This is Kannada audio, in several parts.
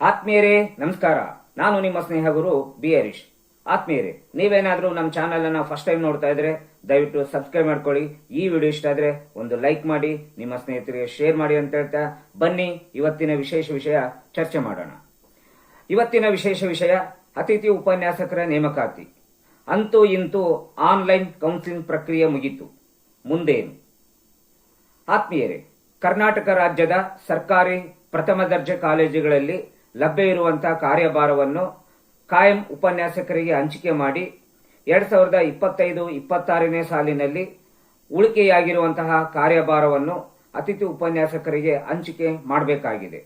ಆತ್ಮೀಯರೇ, ನಮಸ್ಕಾರ. ನಾನು ನಿಮ್ಮ ಸ್ನೇಹ ಗುರು ಬಿ. ಹರೀಶ್. ಆತ್ಮೀಯರೇ, ನೀವೇನಾದ್ರೂ ನಮ್ಮ ಚಾನೆಲ್ ಅನ್ನ ಫಸ್ಟ್ ಟೈಮ್ ನೋಡ್ತಾ ಇದ್ರೆ, ದಯವಿಟ್ಟು ಸಬ್ಸ್ಕ್ರೈಬ್ ಮಾಡ್ಕೊಳ್ಳಿ. ಈ ವಿಡಿಯೋ ಇಷ್ಟ ಆದ್ರೆ ಒಂದು ಲೈಕ್ ಮಾಡಿ, ನಿಮ್ಮ ಸ್ನೇಹಿತರಿಗೆ ಶೇರ್ ಮಾಡಿ ಅಂತ ಹೇಳ್ತಾ ಬನ್ನಿ. ಇವತ್ತಿನ ವಿಶೇಷ ವಿಷಯ ಚರ್ಚೆ ಮಾಡೋಣ. ಇವತ್ತಿನ ವಿಶೇಷ ವಿಷಯ, ಅತಿಥಿ ಉಪನ್ಯಾಸಕರ ನೇಮಕಾತಿ. ಅಂತೂ ಇಂತೂ ಆನ್ಲೈನ್ ಕೌನ್ಸಿಲಿಂಗ್ ಪ್ರಕ್ರಿಯೆ ಮುಗಿತು. ಮುಂದೇನು? ಆತ್ಮೀಯರೇ, ಕರ್ನಾಟಕ ರಾಜ್ಯದ ಸರ್ಕಾರಿ ಪ್ರಥಮ ದರ್ಜೆ ಕಾಲೇಜುಗಳಲ್ಲಿ ಲಭ್ಯ ಇರುವಂತಹ ಕಾರ್ಯಭಾರವನ್ನು ಕಾಯಂ ಉಪನ್ಯಾಸಕರಿಗೆ ಹಂಚಿಕೆ ಮಾಡಿ ಎರಡ್ ಸಾವಿರದ ಇಪ್ಪತ್ತೈದು, ಇಪ್ಪತ್ತಾರನೇ ಸಾಲಿನಲ್ಲಿ ಉಳಿಕೆಯಾಗಿರುವಂತಹ ಕಾರ್ಯಭಾರವನ್ನು ಅತಿಥಿ ಉಪನ್ಯಾಸಕರಿಗೆ ಹಂಚಿಕೆ ಮಾಡಬೇಕಾಗಿದೆ.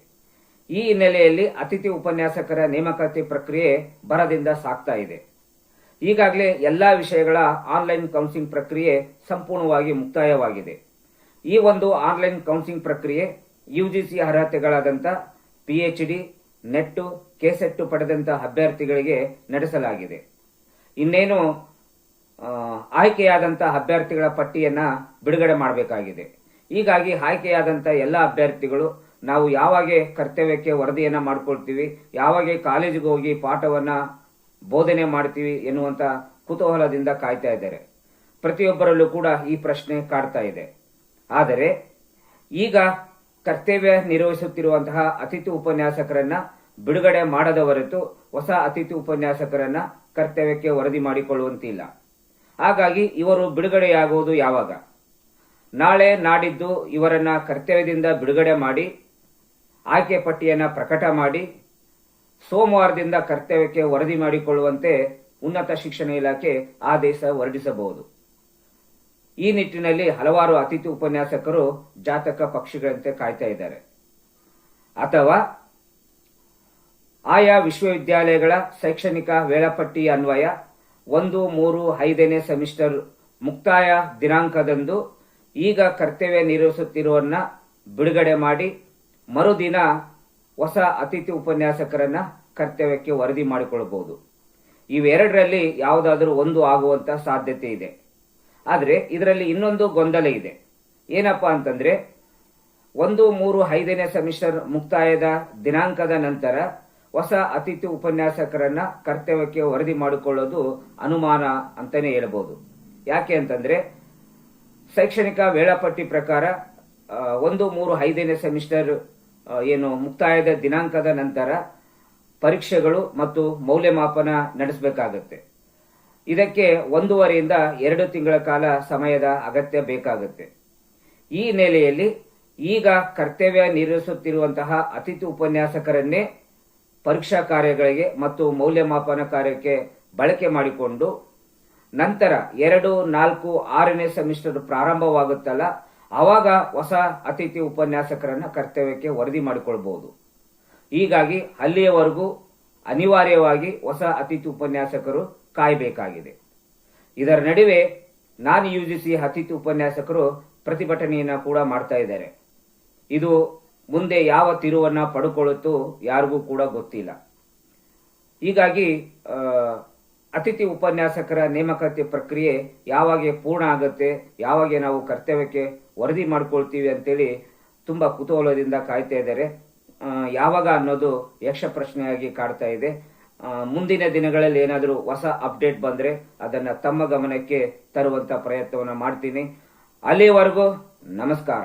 ಈ ಹಿನ್ನೆಲೆಯಲ್ಲಿ ಅತಿಥಿ ಉಪನ್ಯಾಸಕರ ನೇಮಕಾತಿ ಪ್ರಕ್ರಿಯೆ ಬರದಿಂದ ಸಾಕ್ತಾ ಇದೆ. ಈಗಾಗಲೇ ಎಲ್ಲಾ ವಿಷಯಗಳ ಆನ್ಲೈನ್ ಕೌನ್ಸಿಲಿಂಗ್ ಪ್ರಕ್ರಿಯೆ ಸಂಪೂರ್ಣವಾಗಿ ಮುಕ್ತಾಯವಾಗಿದೆ. ಈ ಒಂದು ಆನ್ಲೈನ್ ಕೌನ್ಸಿಲಿಂಗ್ ಪ್ರಕ್ರಿಯೆ ಯುಜಿಸಿ ಅರ್ಹತೆಗಳಾದಂಥ ಪಿಎಚ್ಡಿ ನೆಟ್ಟು, ಕೇಸೆಟ್ಟು ಪಡೆದಂತಹ ಅಭ್ಯರ್ಥಿಗಳಿಗೆ ನಡೆಸಲಾಗಿದೆ. ಇನ್ನೇನು ಆಯ್ಕೆಯಾದಂತಹ ಅಭ್ಯರ್ಥಿಗಳ ಪಟ್ಟಿಯನ್ನ ಬಿಡುಗಡೆ ಮಾಡಬೇಕಾಗಿದೆ. ಹೀಗಾಗಿ ಆಯ್ಕೆಯಾದಂತಹ ಎಲ್ಲ ಅಭ್ಯರ್ಥಿಗಳು ನಾವು ಯಾವಾಗ ಕರ್ತವ್ಯಕ್ಕೆ ವರದಿಯನ್ನ ಮಾಡ್ಕೊಳ್ತೀವಿ, ಯಾವಾಗ ಕಾಲೇಜಿಗೆ ಹೋಗಿ ಪಾಠವನ್ನ ಬೋಧನೆ ಮಾಡ್ತೀವಿ ಎನ್ನುವಂತ ಕುತೂಹಲದಿಂದ ಕಾಯ್ತಾ ಇದ್ದಾರೆ. ಪ್ರತಿಯೊಬ್ಬರಲ್ಲೂ ಕೂಡ ಈ ಪ್ರಶ್ನೆ ಕಾಡ್ತಾ ಇದೆ. ಆದರೆ, ಈಗ ಕರ್ತವ್ಯ ನಿರ್ವಹಿಸುತ್ತಿರುವಂತಹ ಅತಿಥಿ ಉಪನ್ಯಾಸಕರನ್ನ ಬಿಡುಗಡೆ ಮಾಡದ ಹೊರತು ಹೊಸ ಅತಿಥಿ ಉಪನ್ಯಾಸಕರನ್ನ ಕರ್ತವ್ಯಕ್ಕೆ ವರದಿ ಮಾಡಿಕೊಳ್ಳುವಂತಿಲ್ಲ. ಹಾಗಾಗಿ ಇವರು ಬಿಡುಗಡೆಯಾಗುವುದು ಯಾವಾಗ? ನಾಳೆ ನಾಡಿದ್ದು ಇವರನ್ನ ಕರ್ತವ್ಯದಿಂದ ಬಿಡುಗಡೆ ಮಾಡಿ, ಆಯ್ಕೆ ಪಟ್ಟಿಯನ್ನ ಪ್ರಕಟ ಮಾಡಿ, ಸೋಮವಾರದಿಂದ ಕರ್ತವ್ಯಕ್ಕೆ ವರದಿ ಮಾಡಿಕೊಳ್ಳುವಂತೆ ಉನ್ನತ ಶಿಕ್ಷಣ ಇಲಾಖೆ ಆದೇಶ ಹೊರಡಿಸಬಹುದು. ಈ ನಿಟ್ಟಿನಲ್ಲಿ ಹಲವಾರು ಅತಿಥಿ ಉಪನ್ಯಾಸಕರು ಜಾತಕ ಪಕ್ಷಿಗಳಂತೆ ಕಾಯ್ತಾ ಇದ್ದಾರೆ. ಅಥವಾ ಆಯಾ ವಿಶ್ವವಿದ್ಯಾಲಯಗಳ ಶೈಕ್ಷಣಿಕ ವೇಳಾಪಟ್ಟಿ ಅನ್ವಯ ಒಂದು, ಮೂರು, ಐದನೇ ಸೆಮಿಸ್ಟರ್ ಮುಕ್ತಾಯ ದಿನಾಂಕದಂದು ಈಗ ಕರ್ತವ್ಯ ನಿರ್ವಹಿಸುತ್ತಿರುವನ್ನ ಬಿಡುಗಡೆ ಮಾಡಿ ಮರುದಿನ ಹೊಸ ಅತಿಥಿ ಉಪನ್ಯಾಸಕರನ್ನ ಕರ್ತವ್ಯಕ್ಕೆ ವರದಿ ಮಾಡಿಕೊಳ್ಳಬಹುದು. ಇವೆರಡರಲ್ಲಿ ಯಾವುದಾದರೂ ಒಂದು ಆಗುವಂತ ಸಾಧ್ಯತೆ ಇದೆ. ಆದರೆ ಇದರಲ್ಲಿ ಇನ್ನೊಂದು ಗೊಂದಲ ಇದೆ. ಏನಪ್ಪ ಅಂತಂದ್ರೆ, ಒಂದು, ಮೂರು, ಐದನೇ ಸೆಮಿಸ್ಟರ್ ಮುಕ್ತಾಯದ ದಿನಾಂಕದ ನಂತರ ಹೊಸ ಅತಿಥಿ ಉಪನ್ಯಾಸಕರನ್ನ ಕರ್ತವ್ಯಕ್ಕೆ ವರದಿ ಮಾಡಿಕೊಳ್ಳೋದು ಅನುಮಾನ ಅಂತಾನೆ ಹೇಳ್ಬೋದು. ಯಾಕೆ ಅಂತಂದ್ರೆ, ಶೈಕ್ಷಣಿಕ ವೇಳಾಪಟ್ಟಿ ಪ್ರಕಾರ ಒಂದು, ಮೂರು, ಐದನೇ ಸೆಮಿಸ್ಟರ್ ಏನು ಮುಕ್ತಾಯದ ದಿನಾಂಕದ ನಂತರ ಪರೀಕ್ಷೆಗಳು ಮತ್ತು ಮೌಲ್ಯಮಾಪನ ನಡೆಸಬೇಕಾಗತ್ತೆ. ಇದಕ್ಕೆ ಒಂದೂವರೆಯಿಂದ ಎರಡು ತಿಂಗಳ ಕಾಲ ಸಮಯದ ಅಗತ್ಯ ಬೇಕಾಗುತ್ತೆ. ಈ ನೆಲೆಯಲ್ಲಿ ಈಗ ಕರ್ತವ್ಯ ನಿರ್ವಹಿಸುತ್ತಿರುವಂತಹ ಅತಿಥಿ ಉಪನ್ಯಾಸಕರನ್ನೇ ಪರೀಕ್ಷಾ ಕಾರ್ಯಗಳಿಗೆ ಮತ್ತು ಮೌಲ್ಯಮಾಪನ ಕಾರ್ಯಕ್ಕೆ ಬಳಕೆ ಮಾಡಿಕೊಂಡು ನಂತರ ಎರಡು, ನಾಲ್ಕು, ಆರನೇ ಸೆಮಿಸ್ಟರ್ ಪ್ರಾರಂಭವಾಗುತ್ತಲ್ಲ, ಆವಾಗ ಹೊಸ ಅತಿಥಿ ಉಪನ್ಯಾಸಕರನ್ನ ಕರ್ತವ್ಯಕ್ಕೆ ವರದಿ ಮಾಡಿಕೊಳ್ಬಹುದು. ಹೀಗಾಗಿ ಅಲ್ಲಿಯವರೆಗೂ ಅನಿವಾರ್ಯವಾಗಿ ಹೊಸ ಅತಿಥಿ ಉಪನ್ಯಾಸಕರು ಕಾಯಬೇಕಾಗಿದೆ. ಇದರ ನಡುವೆ ನಾನ್ ಯುಜಿಸಿ ಅತಿಥಿ ಉಪನ್ಯಾಸಕರು ಪ್ರತಿಭಟನೆಯನ್ನು ಕೂಡ ಮಾಡ್ತಾ ಇದ್ದಾರೆ ಇದು ಮುಂದೆ ಯಾವ ತಿರುವನ್ನ ಪಡ್ಕೊಳ್ಳುತ್ತೋ ಯಾರಿಗೂ ಕೂಡ ಗೊತ್ತಿಲ್ಲ. ಹೀಗಾಗಿ ಅತಿಥಿ ಉಪನ್ಯಾಸಕರ ನೇಮಕಾತಿ ಪ್ರಕ್ರಿಯೆ ಯಾವಾಗ ಪೂರ್ಣ ಆಗುತ್ತೆ, ಯಾವಾಗ ನಾವು ಕರ್ತವ್ಯಕ್ಕೆ ವರದಿ ಮಾಡ್ಕೊಳ್ತೀವಿ ಅಂತೇಳಿ ತುಂಬಾ ಕುತೂಹಲದಿಂದ ಕಾಯ್ತಾ ಇದ್ದಾರೆ. ಯಾವಾಗ ಅನ್ನೋದು ಯಕ್ಷ ಪ್ರಶ್ನೆಯಾಗಿ ಕಾಡ್ತಾ ಇದೆ. ಮುಂದಿನ ದಿನಗಳಲ್ಲಿ ಏನಾದರೂ ಹೊಸ ಅಪ್ಡೇಟ್ ಬಂದರೆ ಅದನ್ನು ತಮ್ಮ ಗಮನಕ್ಕೆ ತರುವಂಥ ಪ್ರಯತ್ನವನ್ನು ಮಾಡ್ತೀನಿ. ಅಲ್ಲಿವರೆಗೂ ನಮಸ್ಕಾರ.